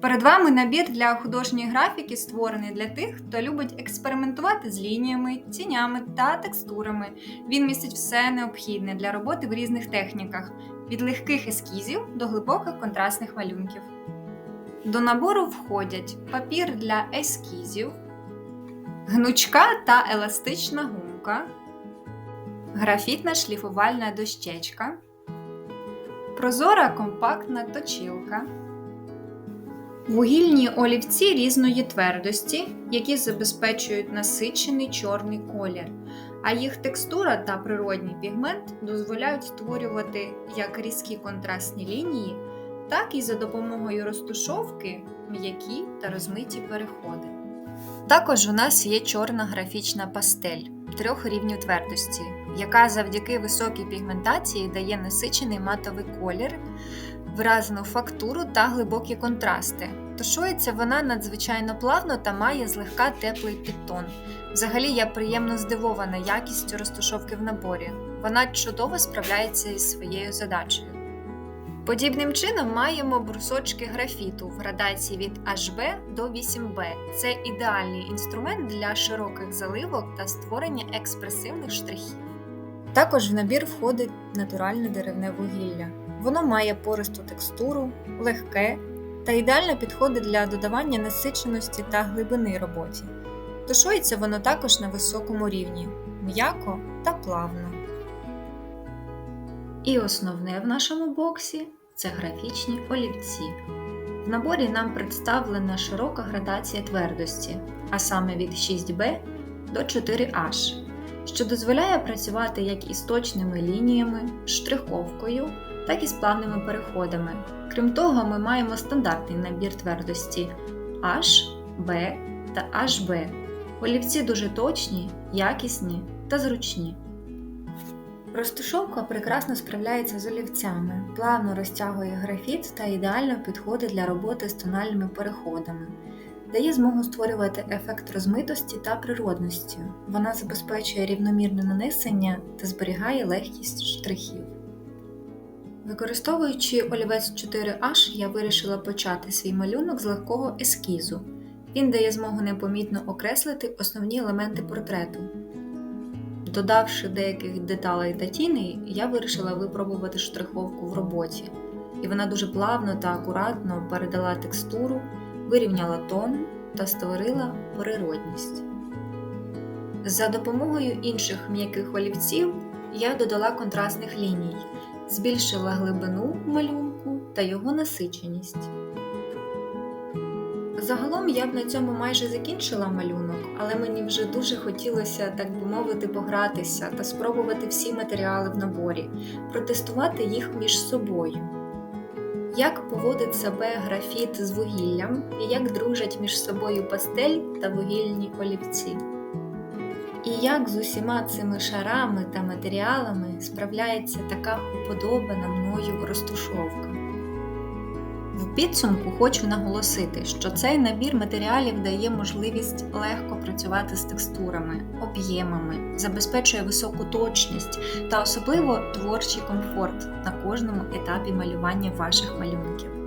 Перед вами набір для художньої графіки, створений для тих, хто любить експериментувати з лініями, тінями та текстурами. Він містить все необхідне для роботи в різних техніках від легких ескізів до глибоких контрастних малюнків. До набору входять папір для ескізів, гнучка та еластична гумка, графітна шліфувальна дощечка, прозора компактна точилка. Вугільні олівці різної твердості, які забезпечують насичений чорний колір, а їх текстура та природній пігмент дозволяють створювати як різкі контрастні лінії, так і за допомогою розтушовки м'які та розмиті переходи. Також у нас є чорна графічна пастель трьох рівнів твердості, яка завдяки високій пігментації дає насичений матовий колір виразну фактуру та глибокі контрасти. Тушується вона надзвичайно плавно та має злегка теплий підтон. Взагалі я приємно здивована якістю розтушовки в наборі. Вона чудово справляється із своєю задачею. Подібним чином маємо брусочки графіту в градації від HB до 8B. Це ідеальний інструмент для широких заливок та створення експресивних штрихів. Також в набір входить натуральне деревне вугілля. Воно має пористу текстуру, легке та ідеально підходить для додавання насиченості та глибини роботі. Тушується воно також на високому рівні, м'яко та плавно. І основне в нашому боксі це графічні олівці. В наборі нам представлена широка градація твердості, а саме від 6B до 4H, що дозволяє працювати як із точними лініями, штриховкою, так і з плавними переходами. Крім того, ми маємо стандартний набір твердості H, B та HB. Олівці дуже точні, якісні та зручні. Розтушовка прекрасно справляється з олівцями, плавно розтягує графіт та ідеально підходить для роботи з тональними переходами, дає змогу створювати ефект розмитості та природності. Вона забезпечує рівномірне нанесення та зберігає легкість штрихів. Використовуючи олівець 4H, я вирішила почати свій малюнок з легкого ескізу. Він дає змогу непомітно окреслити основні елементи портрету. Додавши деяких деталей та тіней, я вирішила випробувати штриховку в роботі, і вона дуже плавно та акуратно передала текстуру, вирівняла тон та створила природність. За допомогою інших м'яких олівців я додала контрастних ліній, збільшила глибину малюнку та його насиченість. Загалом я б на цьому майже закінчила малюнок, але мені вже дуже хотілося, так би мовити, погратися та спробувати всі матеріали в наборі, протестувати їх між собою. Як поводить себе графіт з вугіллям і як дружать між собою пастель та вугільні олівці. І як з усіма цими шарами та матеріалами справляється така уподобана мною розтушовка. В підсумку хочу наголосити, що цей набір матеріалів дає можливість легко працювати з текстурами, об'ємами, забезпечує високу точність та особливо творчий комфорт на кожному етапі малювання ваших малюнків.